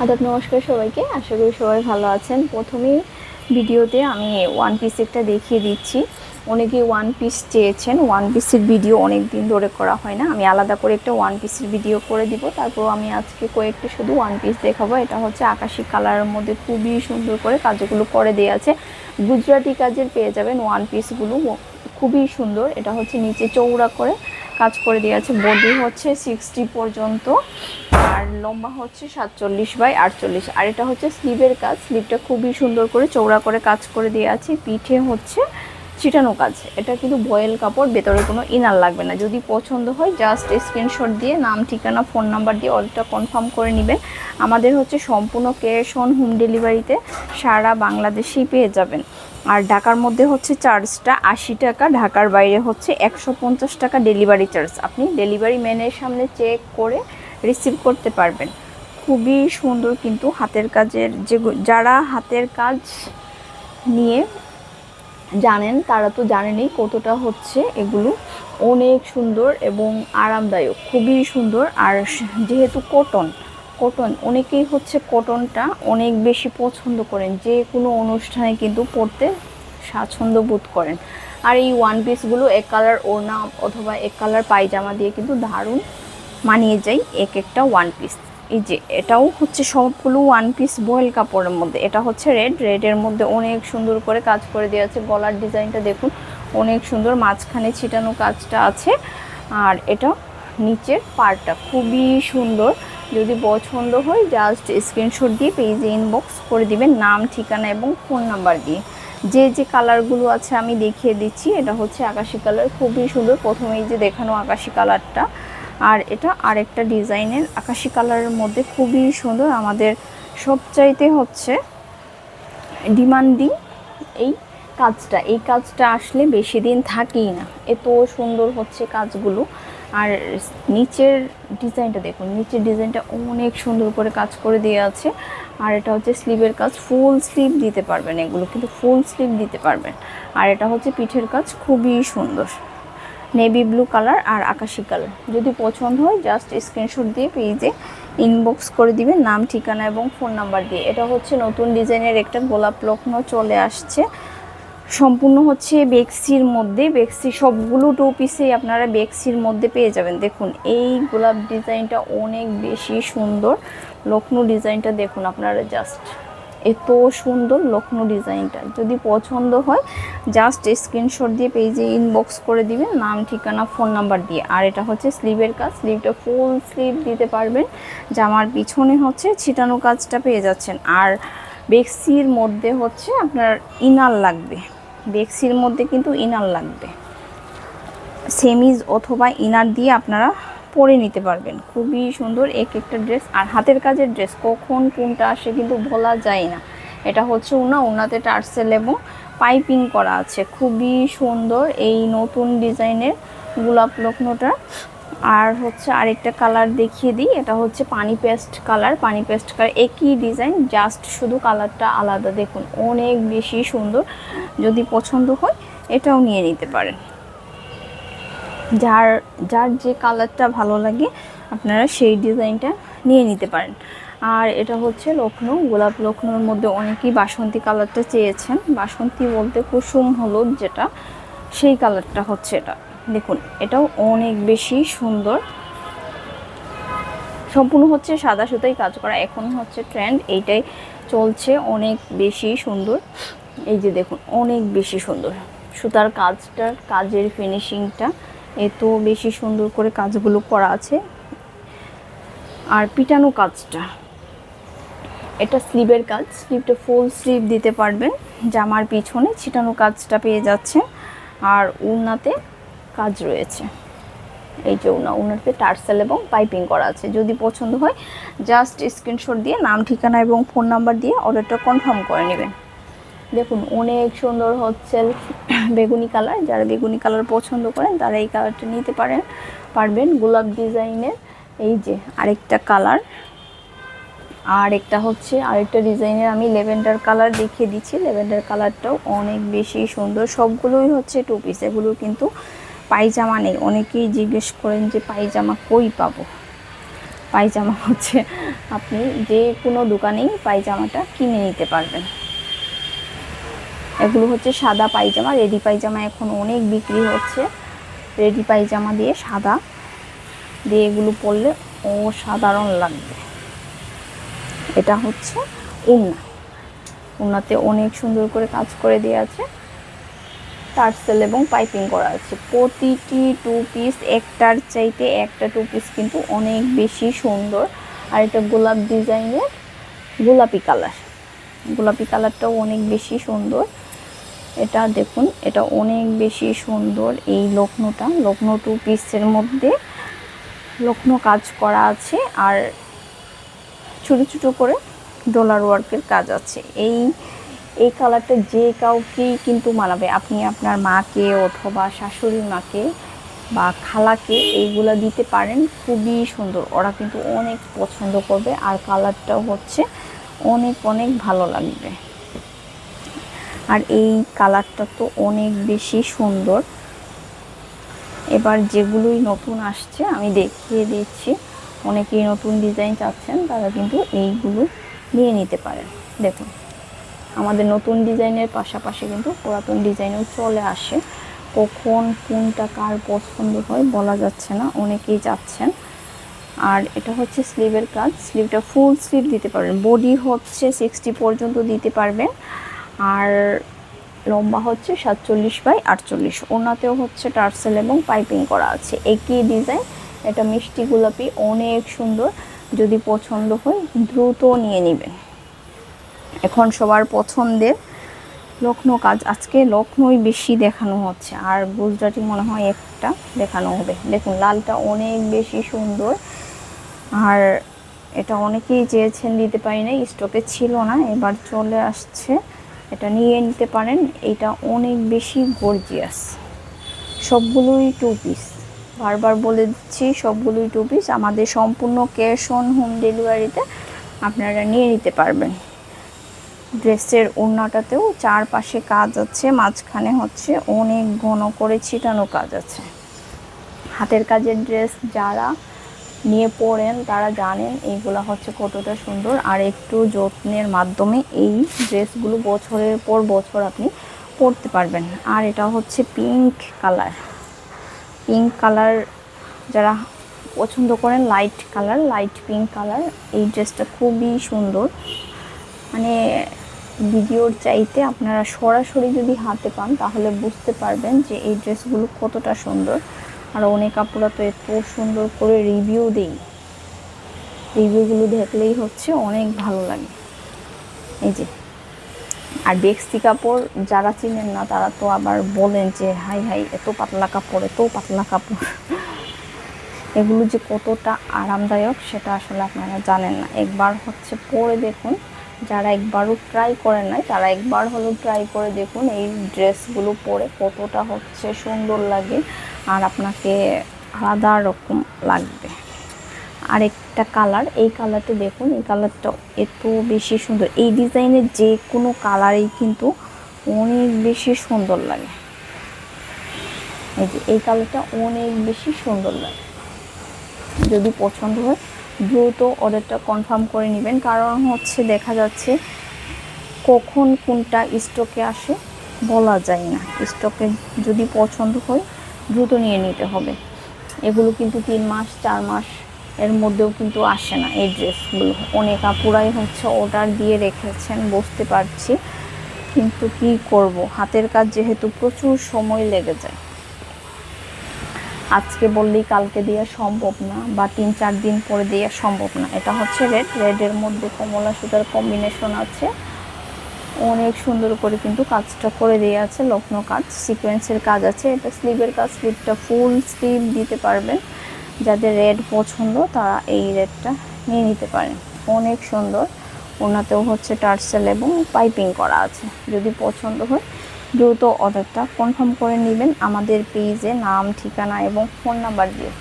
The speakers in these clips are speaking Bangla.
আদাব নমস্কার সবাইকে। আশা করি সবাই ভালো আছেন। প্রথমেই ভিডিওতে আমি ওয়ান পিস একটা দেখিয়ে দিচ্ছি। অনেকে ওয়ান পিস চেয়েছেন। ওয়ান পিসের ভিডিও অনেক দিন ধরে করা হয় না। আমি আলাদা করে একটা ওয়ান পিসের ভিডিও করে দিব। তারপর আমি আজকে কয়েকটা শুধু ওয়ান পিস দেখাবো। এটা হচ্ছে আকাশি কালারের মধ্যে খুবই সুন্দর করে কাজগুলো করে দেওয়া আছে। গুজরাটি কাজের পেয়ে যাবেন ওয়ান পিসগুলো খুবই সুন্দর। এটা হচ্ছে নিচে চৌড়া করে। কাজ করে দিয়ে আছে বডি হচ্ছে সিক্সটি পর্যন্ত আর লম্বা হচ্ছে সাতচল্লিশ বাই আটচল্লিশ। আর এটা হচ্ছে স্লিভের কাজ। স্লিভটা খুবই সুন্দর করে চৌড়া করে কাজ করে দেওয়া আছে পিঠে হচ্ছে ছিটানো কাজ। এটা কিন্তু বয়েল কাপড়, ভেতরে কোনো ইনার লাগবে না। যদি পছন্দ হয় জাস্ট স্ক্রিনশট দিয়ে নাম, ঠিকানা ফোন নাম্বার দিয়ে অর্ডারটা কনফার্ম করে নেবেন। আমাদের হচ্ছে সম্পূর্ণ ক্যাশ অন হোম ডেলিভারিতে সারা বাংলাদেশেই পেয়ে যাবেন। আর ঢাকার মধ্যে হচ্ছে চার্জটা আশি টাকা, ঢাকার বাইরে হচ্ছে একশো পঞ্চাশ টাকা ডেলিভারি চার্জ। আপনি ডেলিভারি ম্যানের সামনে চেক করে রিসিভ করতে পারবেন। খুবই সুন্দর কিন্তু হাতের কাজের যে যারা হাতের কাজ নিয়ে জানেন, তারা তো জানেনই কতটা হচ্ছে এগুলো। অনেক সুন্দর এবং আরামদায়ক, খুবই সুন্দর। আর যেহেতু কটন কটন অনেকেই হচ্ছে কটনটা অনেক বেশি পছন্দ করেন। যে কোনো অনুষ্ঠানে কিন্তু পরতে স্বাচ্ছন্দ্য বোধ করেন। আর এই ওয়ান পিসগুলো এক কালার ওড়না অথবা এক কালার পায়জামা দিয়ে কিন্তু দারুণ মানিয়ে যায় এক একটা ওয়ান পিস এই যে, এটাও হচ্ছে সবগুলো ওয়ান পিস বয়েল কাপড়ের মধ্যে। এটা হচ্ছে রেড রেডের মধ্যে অনেক সুন্দর করে কাজ করে দেওয়া আছে। গলার ডিজাইনটা দেখুন, অনেক সুন্দর, মাঝখানে ছিটানো কাজটা আছে। আর এটা নিচের পার্টটা খুবই সুন্দর। যদি পছন্দ হয় জাস্ট স্ক্রিনশট দিয়ে পেজে ইনবক্স করে দিবেন, নাম, ঠিকানা এবং ফোন নাম্বার দিয়ে। যে যে কালারগুলো আছে আমি দেখিয়ে দিচ্ছি। এটা হচ্ছে আকাশি কালার খুবই সুন্দর। প্রথমেই যে দেখানো আকাশি কালারটা আর এটা আরেকটা ডিজাইনের আকাশি কালারের মধ্যে খুবই সুন্দর। আমাদের সবচাইতে হচ্ছে ডিমান্ডিং এই কাজটা। এই কাজটা আসলে বেশি দিন থাকেই না। এত সুন্দর হচ্ছে কাজগুলো। আর নিচের ডিজাইনটা দেখুন, নিচের ডিজাইনটা অনেক সুন্দর করে কাজ করে দেওয়া আছে। আর এটা হচ্ছে স্লিভের কাজ, ফুল স্লিভ দিতে পারবেন এগুলো, কিন্তু ফুল স্লিভ দিতে পারবেন। আর এটা হচ্ছে পিঠের কাজ, খুবই সুন্দর। নেভি ব্লু কালার আর আকাশি কালার যদি পছন্দ হয় জাস্ট স্ক্রিনশট দিয়ে পেজে ইনবক্স করে দিবেন, নাম, ঠিকানা এবং ফোন নাম্বার দিয়ে। এটা হচ্ছে নতুন ডিজাইনের একটা গোলাপ লক্ষ্ণ চলে আসছে। সম্পূর্ণ হচ্ছে বেক্সির মধ্যে, বেক্সি সবগুলো টু পিসেই আপনারা বেক্সির মধ্যে পেয়ে যাবেন। দেখুন, এই গোলাপ ডিজাইনটা অনেক বেশি সুন্দর। লক্ষ্ণৌ ডিজাইনটা দেখুন আপনারা জাস্ট এত সুন্দর লক্ষ্ণৌ ডিজাইনটা। যদি পছন্দ হয় জাস্ট স্ক্রিনশট দিয়ে পেজে ইনবক্স করে দিবেন, নাম, ঠিকানা ফোন নাম্বার দিয়ে। আর এটা হচ্ছে স্লিভের কাজ। স্লিভটা ফুল স্লিভ দিতে পারবেন। জামার পিছনে হচ্ছে ছিটানো কাজটা পেয়ে যাচ্ছেন। আর বেক্সির মধ্যে হচ্ছে আপনার ইনার লাগবে। বেক্সির মধ্যে কিন্তু ইনার লাগবে। সেমিজ অথবা ইনার দিয়ে আপনারা পরে নিতে পারবেন। খুবই সুন্দর এক একটা ড্রেস। আর হাতের কাজের ড্রেস, কখন কোনটা আসে কিন্তু বলা যায় না। এটা হচ্ছে উনা, উনাতে টার্সেল এবং পাইপিং করা আছে। খুবই সুন্দর এই নতুন ডিজাইনের গোলাপ লক্ষ্ণটা আর হচ্ছে আরেকটা কালার দেখিয়ে দিই, এটা হচ্ছে পানি পেস্ট কালার পানি পেস্ট কালার একই ডিজাইন জাস্ট শুধু কালারটা আলাদা। দেখুন, অনেক বেশি সুন্দর। যদি পছন্দ হয়, এটাও নিয়ে নিতে পারেন। যার যার যে কালারটা ভালো লাগে, আপনারা সেই ডিজাইনটা নিয়ে নিতে পারেন। আর এটা হচ্ছে লক্ষ্ণৌ, গোলাপ লক্ষ্ণৌর মধ্যে অনেকেই বাসন্তী কালারটা চেয়েছেন। বাসন্তী বলতে কুসুম, হলুদ যেটা, সেই কালারটা হচ্ছে এটা। দেখুন, এটাও অনেক বেশি সুন্দর। সম্পূর্ণ হচ্ছে সাদা সুতাই কাজ করা। এখন হচ্ছে ট্রেন্ড এইটাই চলছে অনেক বেশি সুন্দর। এই যে দেখুন, অনেক বেশি সুন্দর। সুতার কাজটার কাজের ফিনিশিংটা এত বেশি সুন্দর করে কাজগুলো করা আছে। আর পিটানো কাজটা, এটা স্লিভের কাজ, স্লিভটা ফুল স্লিভ দিতে পারবেন। জামার পিছনে ছিটানো কাজটা পেয়ে যাচ্ছে আর উন্নাতে কাজ রয়েছে। এই যে উনা উনাতে টার্সেল এবং পাইপিং করা আছে। যদি পছন্দ হয় জাস্ট স্ক্রিনশট দিয়ে, নাম, ঠিকানা এবং ফোন নাম্বার দিয়ে অর্ডারটা কনফার্ম করে নেবেন। দেখুন, অনেক সুন্দর হচ্ছে বেগুনি কালার যারা বেগুনি কালার পছন্দ করেন, তারা এই কালারটা নিতে পারেন, পারবেন গোলাপ ডিজাইনের। এই যে আরেকটা কালার আর একটা হচ্ছে, আরেকটা ডিজাইনের আমি লেভেন্ডার কালার দেখিয়ে দিচ্ছি। লেভেন্ডার কালারটাও অনেক বেশি সুন্দর। সবগুলোই হচ্ছে টু পিস এগুলো কিন্তু পায়জামা নেই। অনেকেই জিজ্ঞেস করেন যে পায়জামা কই পাবো? পায়জামা হচ্ছে আপনি যে কোনো দোকানেই পায়জামাটা কিনে নিতে পারবেন। এগুলো হচ্ছে সাদা পায়জামা, রেডি পায়জামা এখন অনেক বিক্রি হচ্ছে। রেডি পায়জামা দিয়ে সাদা দিয়ে এগুলো পরলে অসাধারণ লাগবে। এটা হচ্ছে উন্না। উন্নাতে অনেক সুন্দর করে কাজ করে দেওয়া আছে। টার্সেল এবং পাইপিং করা আছে। প্রতিটি টু পিস একটার চাইতে একটা টু পিস কিন্তু অনেক বেশি সুন্দর। আর এটা গোলাপ ডিজাইনের গোলাপি কালার। গোলাপি কালারটাও অনেক বেশি সুন্দর। এটা দেখুন, এটা অনেক বেশি সুন্দর এই লক্ষ্ণটা। লক্ষ্ণ টু পিসের মধ্যে লক্ষ্ণ কাজ করা আছে আর ছোটো ছোটো করে ডলার ওয়ার্কের কাজ আছে। এই এই কালারটা যে কাউকেই কিন্তু মানাবে। আপনি আপনার মাকে অথবা শাশুড়ি মাকে বা খালাকে এইগুলা দিতে পারেন, খুবই সুন্দর। ওরা কিন্তু অনেক পছন্দ করবে আর কালারটাও হচ্ছে অনেক অনেক ভালো লাগবে। আর এই কালারটা তো অনেক বেশি সুন্দর। এবার যেগুলোই নতুন আসছে, আমি দেখিয়ে দিচ্ছি। অনেকেই নতুন ডিজাইন চাচ্ছেন, তারা কিন্তু এইগুলো নিয়ে নিতে পারেন। দেখুন। আমাদের নতুন ডিজাইনের পাশাপাশি কিন্তু পুরাতন ডিজাইনও চলে আসে। কখন কোনটা কার পছন্দ হয় বলা যাচ্ছে না, অনেকেই যাচ্ছেন আর এটা হচ্ছে স্লিভের কাজ, স্লিভটা ফুল স্লিভ দিতে পারবেন। বডি হচ্ছে সিক্সটি পর্যন্ত দিতে পারবেন। আর লম্বা হচ্ছে সাতচল্লিশ বাই আটচল্লিশ। ওনাতেও হচ্ছে টার্সেল এবং পাইপিং করা আছে। একই ডিজাইন, এটা মিষ্টি গোলাপি, অনেক সুন্দর। যদি পছন্দ হয় দ্রুত নিয়ে নেবেন। এখন সবার পছন্দের লক্ষ্ণৌ কাজ। আজকে লক্ষ্ণৌই বেশি দেখানো হচ্ছে, আর গুজরাটি মনে হয় একটা দেখানো হবে। দেখুন, লালটা অনেক বেশি সুন্দর, আর এটা অনেকেই চেয়েছেন দিতে পারি না স্টকে ছিল না, এবার চলে আসছে। এটা নিয়ে নিতে পারেন, এটা অনেক বেশি গর্জিয়াস সবগুলোই টু পিস বারবার বলে দিচ্ছি, সবগুলোই টু পিস আমাদের সম্পূর্ণ ক্যাশ অন হোম ডেলিভারিতে আপনারা নিয়ে নিতে পারবেন। ড্রেসের ওড়নাটাতেও চারপাশে কাজ আছে, মাঝখানে হচ্ছে অনেক ঘন করে ছিটানো কাজ আছে। হাতের কাজের ড্রেস যারা নিয়ে পড়েন, তারা জানেন এইগুলো হচ্ছে কতটা সুন্দর। আর একটু যত্নের মাধ্যমে এই ড্রেসগুলো বছরের পর বছর আপনি পরতে পারবেন। আর এটা হচ্ছে পিঙ্ক কালার। পিঙ্ক কালার যারা পছন্দ করেন, light colour, light pink colour, এই ড্রেসটা খুবই সুন্দর। মানে ভিডিওর চাইতে আপনারা সরাসরি যদি হাতে পান, তাহলে বুঝতে পারবেন যে এই ড্রেসগুলো কতটা সুন্দর। আর অনেক আপুরা তো এত সুন্দর করে রিভিউ দেই। রিভিউগুলো দেখলেই হচ্ছে অনেক ভালো লাগে। এই যে। আর বেক্সি কাপড় যারা চিনেন না, তারা তো আবার বলেন যে, হাই হাই, এত পাতলা কাপড়, এত পাতলা কাপড়। এগুলো যে কতটা আরামদায়ক, সেটা আসলে আপনারা জানেন না। একবার হচ্ছে পরে দেখুন যারা একবারও ট্রাই করেন নাই, তারা একবার হলো ট্রাই করে দেখুন এই ড্রেসগুলো পরে কতটা হচ্ছে সুন্দর লাগে আর আপনাকে আলাদা রকম লাগবে। আরেকটা কালার এই কালারটা দেখুন, এই কালারটা এত বেশি সুন্দর। এই ডিজাইনের যে কোনো কালারেই কিন্তু অনেক বেশি সুন্দর লাগে। এই যে, এই কালারটা অনেক বেশি সুন্দর লাগে। যদি পছন্দ হয় দ্রুত অর্ডারটা কনফার্ম করে নেবেন। কারণ হচ্ছে দেখা যাচ্ছে কখন কোনটা স্টকে আসে বলা যায় না। স্টকে যদি পছন্দ হয় দ্রুত নিয়ে নিতে হবে। এগুলো কিন্তু তিন মাস, চার মাস এর মধ্যেও কিন্তু আসে না এই ড্রেসগুলো অনেক আপুরাই হচ্ছে অর্ডার দিয়ে রেখেছেন বুঝতে পারছি। কিন্তু কি করব? হাতের কাজ যেহেতু প্রচুর সময় লেগে যায়। আজকে বললেই কালকে দেওয়া সম্ভব না বা তিন, চার দিন পরে দেওয়া সম্ভব না। এটা হচ্ছে রেড রেডের মধ্যে কমলা সুতার কম্বিনেশন আছে। অনেক সুন্দর করে কিন্তু কাজটা করে দেওয়া আছে, লগ্ন কাজ সিকোয়েন্সের কাজ আছে। এটা স্লিভের কাজ স্লিভটা ফুল স্লিভ দিতে পারবেন। যাদের রেড পছন্দ, তারা এই রেডটা নিয়ে নিতে পারেন। অনেক সুন্দর। ওনাতেও হচ্ছে টার্সেল এবং পাইপিং করা আছে। যদি পছন্দ হয় দ্রুত অর্ডারটা কনফার্ম করে নেবেন আমাদের পেজে নাম, ঠিকানা এবং ফোন নাম্বার দিয়ে।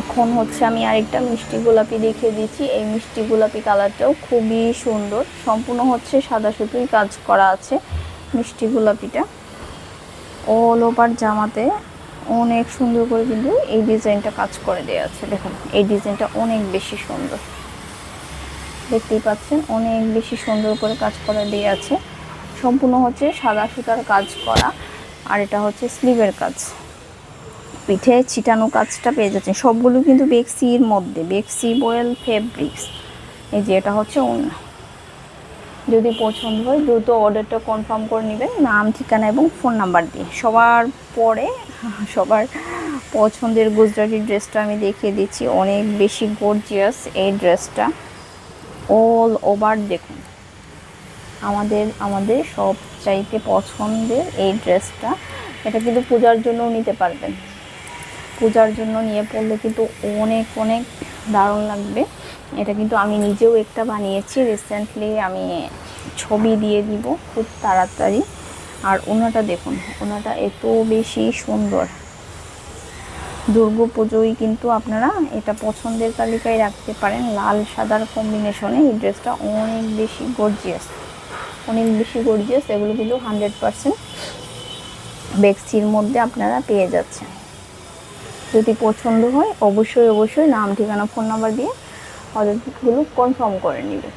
এখন হচ্ছে আমি আরেকটা মিষ্টি গোলাপি দেখিয়ে দিচ্ছি। এই মিষ্টি গোলাপি কালারটাও খুবই সুন্দর। সম্পূর্ণ হচ্ছে সাদা সুতোই কাজ করা আছে মিষ্টি গোলাপিটা। অল ওভার জামাতে অনেক সুন্দর করে কিন্তু এই ডিজাইনটা কাজ করে দেওয়া আছে। দেখুন, এই ডিজাইনটা অনেক বেশি সুন্দর। দেখতেই পাচ্ছেন, অনেক বেশি সুন্দর করে কাজ করা দিয়ে আছে। সম্পূর্ণ হচ্ছে সাদা সুতার কাজ করা, আর এটা হচ্ছে স্লিভের কাজ। পিঠে ছিটানো কাজটা পেয়ে যাচ্ছেন। সবগুলো কিন্তু বেক্সির মধ্যে, বেক্সি, বয়েল, ফেব্রিক্স। এই যে এটা হচ্ছে অন্য যদি পছন্দ হয়, দ্রুত অর্ডারটা কনফার্ম করে নেবেন। নাম, ঠিকানা এবং ফোন নাম্বার দিয়ে। সবার পরে, সবার পছন্দের গুজরাটি ড্রেসটা আমি দেখিয়ে দিচ্ছি। অনেক বেশি গর্জিয়াস এই ড্রেসটা। অল ওভার দেখুন। আমাদের আমাদের সব চাইতে পছন্দের এই ড্রেসটা, এটা কিন্তু পূজার জন্য নিতে পারবেন। পূজার জন্য নিয়ে পড়লে কিন্তু অনেক অনেক দারুণ লাগবে। এটা কিন্তু আমি নিজেও একটা বানিয়েছি রিসেন্টলি আমি ছবি দিয়ে দিব খুব তাড়াতাড়ি। আর ওনাটা দেখুন, ওনাটা এত বেশি সুন্দর। দুর্গা পুজোয় কিন্তু আপনারা এটা পছন্দের তালিকায় রাখতে পারেন। লাল, সাদার কম্বিনেশনে এই ড্রেসটা অনেক বেশি গর্জিয়াস অনেক বেশি গর্জিয়াস এগুলো কিন্তু হান্ড্রেড পারসেন্ট বেক্সির মধ্যে আপনারা পেয়ে যাচ্ছেন। যদি পছন্দ হয়, অবশ্যই অবশ্যই নাম, ঠিকানা ফোন নাম্বার দিয়ে অর্ডারগুলো কনফার্ম করে নেবে